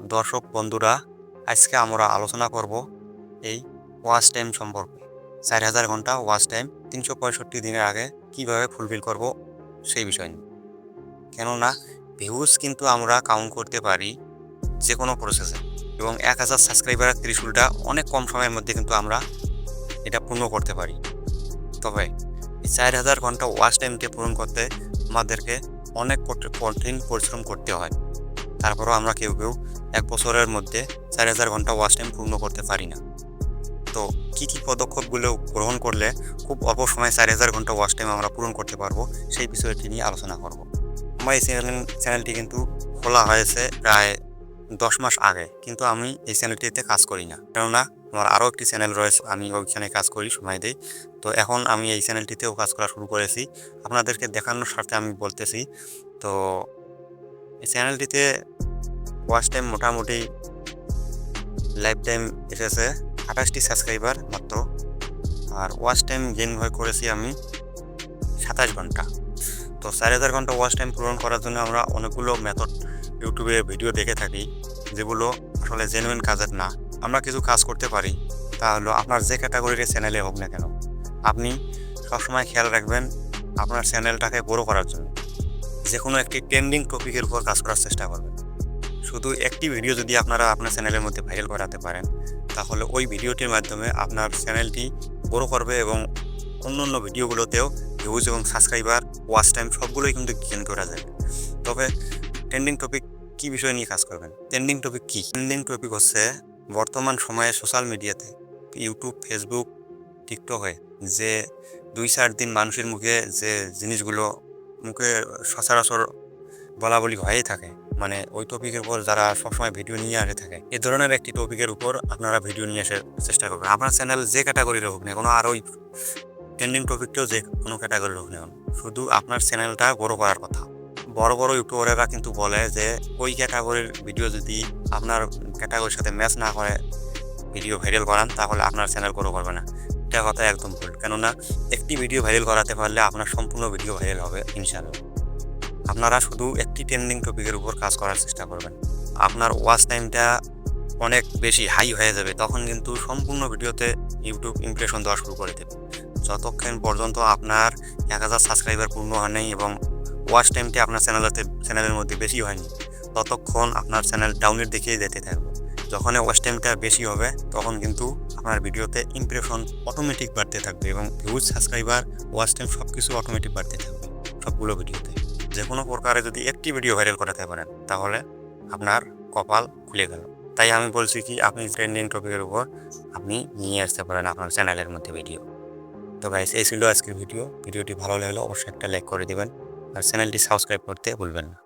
দর্শক বন্ধুরা, আজকে আমরা আলোচনা করব এই ওয়াচ টাইম সম্পর্কে। চার হাজার ঘণ্টা ওয়াচ টাইম, তিনশো পঁয়ষট্টি দিনের আগে কীভাবে ফুলফিল করব সেই বিষয় নিয়ে। কেননা ভিউজ কিন্তু আমরা কাউন্ট করতে পারি যে কোনো প্রসেসে এবং এক হাজার সাবস্ক্রাইবারের ত্রিশুলটা অনেক কম সময়ের মধ্যে কিন্তু আমরা এটা পূর্ণ করতে পারি। তবে চার হাজার ঘণ্টা ওয়াচ টাইমকে পূরণ করতে আমাদেরকে অনেক কঠ- কঠিন পরিশ্রম করতে হয়। তারপরও আমরা কেউ কেউ এক বছরের মধ্যে চার হাজার ঘণ্টা ওয়াচ টাইম পূর্ণ করতে পারি না। তো কী কী পদক্ষেপগুলো গ্রহণ করলে খুব অল্প সময়ে চার হাজার ঘণ্টা ওয়াচ টাইম আমরা পূরণ করতে পারব, সেই বিষয়টি নিয়ে আলোচনা করব। আমার এই চ্যানেল চ্যানেলটি কিন্তু খোলা হয়েছে প্রায় দশ মাস আগে, কিন্তু আমি এই চ্যানেলটিতে কাজ করি না। কেননা আমার আরও একটি চ্যানেল রয়েছে, আমি ওইখানে কাজ করি, সময় দিই। তো এখন আমি এই চ্যানেলটিতেও কাজ করা শুরু করেছি। আপনাদেরকে দেখানোর স্বার্থে আমি বলতেছি, তো এই চ্যানেলটিতে ওয়াচ টাইম মোটামুটি লাইফ টাইম এসেছে আঠাশটি সাবস্ক্রাইবার মাত্র। আর ওয়াচ টাইম গেন হয়ে করেছি আমি সাতাশ ঘণ্টা। তো চার হাজার ঘণ্টা ওয়াচ টাইম পূরণ করার জন্য আমরা অনেকগুলো মেথড ইউটিউবে ভিডিও দেখে থাকি, যেগুলো আসলে জেনুইন কাজের না। আমরা কিছু কাজ করতে পারি, তা হলো আপনার যে ক্যাটাগরির চ্যানেলে হোক না কেন, আপনি সবসময় খেয়াল রাখবেন আপনার চ্যানেলটাকে বড় করার জন্য। যে কোনো একটি ট্রেন্ডিং টপিকের উপর কাজ করার চেষ্টা করবেন। শুধু একটি ভিডিও যদি আপনারা আপনার চ্যানেলের মধ্যে ভাইরাল করাতে পারেন, তাহলে ওই ভিডিওটির মাধ্যমে আপনার চ্যানেলটি বড় করবে এবং অন্য অন্য ভিডিওগুলোতেও ভিউজ এবং সাবস্ক্রাইবার ওয়াচ টাইম সবগুলোই কিন্তু গেন করা যায়। তবে ট্রেন্ডিং টপিক কি বিষয় নিয়ে কাজ করবেন? ট্রেন্ডিং টপিক কি? ট্রেন্ডিং টপিক হচ্ছে বর্তমান সময়ে সোশ্যাল মিডিয়াতে ইউটিউব ফেসবুক টিকটকে যে দুই চার দিন মানুষের মুখে যে জিনিসগুলো মুখে সচরাচর বলা বলি হয়েই থাকে। মানে ওই টপিকের উপর যারা সবসময় ভিডিও নিয়ে আসে থাকে, এ ধরনের একটি টপিকের উপর আপনারা ভিডিও নিয়ে আসার চেষ্টা করবেন। আপনার চ্যানেল যে ক্যাটাগরির হোক না কোনো, আর ওই ট্রেন্ডিং টপিকটাও যে কোনো ক্যাটাগরির হোক না শুধু আপনার চ্যানেলটা বড় করার কথা। বড় বড় ইউটিউবারেরা কিন্তু বলে যে, ওই ক্যাটাগরির ভিডিও যদি আপনার ক্যাটাগরির সাথে ম্যাচ না করে ভিডিও ভাইরাল করান, তাহলে আপনার চ্যানেল গ্রো করবে না। এটা কথা একদম ভুল। কেননা একটি ভিডিও ভাইরাল করাতে পারলে আপনার সম্পূর্ণ ভিডিও ভাইরাল হবে, ইনশাআল্লাহ। আপনারা শুধু একটি ট্রেন্ডিং টপিকের উপর কাজ করার চেষ্টা করবেন। আপনার ওয়াচ টাইমটা অনেক বেশি হাই হয়ে যাবে, তখন কিন্তু সম্পূর্ণ ভিডিওতে ইউটিউব ইমপ্রেশন দেওয়া শুরু করে দেবে। যতক্ষণ পর্যন্ত আপনার এক হাজার সাবস্ক্রাইবার পূর্ণ হয়নি এবং ওয়াচ টাইমটি আপনার চ্যানেলেতে চ্যানেলের মধ্যে বেশি হয়নি, ততক্ষণ আপনার চ্যানেল ডাউনের দিকেই যেতে থাকবে। যখন ওয়াচ টাইমটা বেশি হবে, তখন কিন্তু আপনার ভিডিওতে ইমপ্রেশন অটোমেটিক বাড়তে থাকবে এবং ভিউজ সাবস্ক্রাইবার ওয়াচ টাইম সব কিছু অটোমেটিক বাড়তে থাকবে সবগুলো ভিডিওতে। যে কোনো প্রকারে যদি একটি ভিডিও ভাইরাল করাতে পারেন, তাহলে আপনার কপাল খুলে গেল। তাই আমি বলছি কি, আপনি ট্রেন্ডিং টপিকের উপর আপনি নিয়ে আসতে পারেন আপনার চ্যানেলের মধ্যে ভিডিও তো গাইস এই ছিল আজকের ভিডিও ভিডিওটি ভালো লাগলে অবশ্যই একটা লাইক করে দেবেন। আর চ্যানেলটি সাবস্ক্রাইব করতে ভুলবেন না।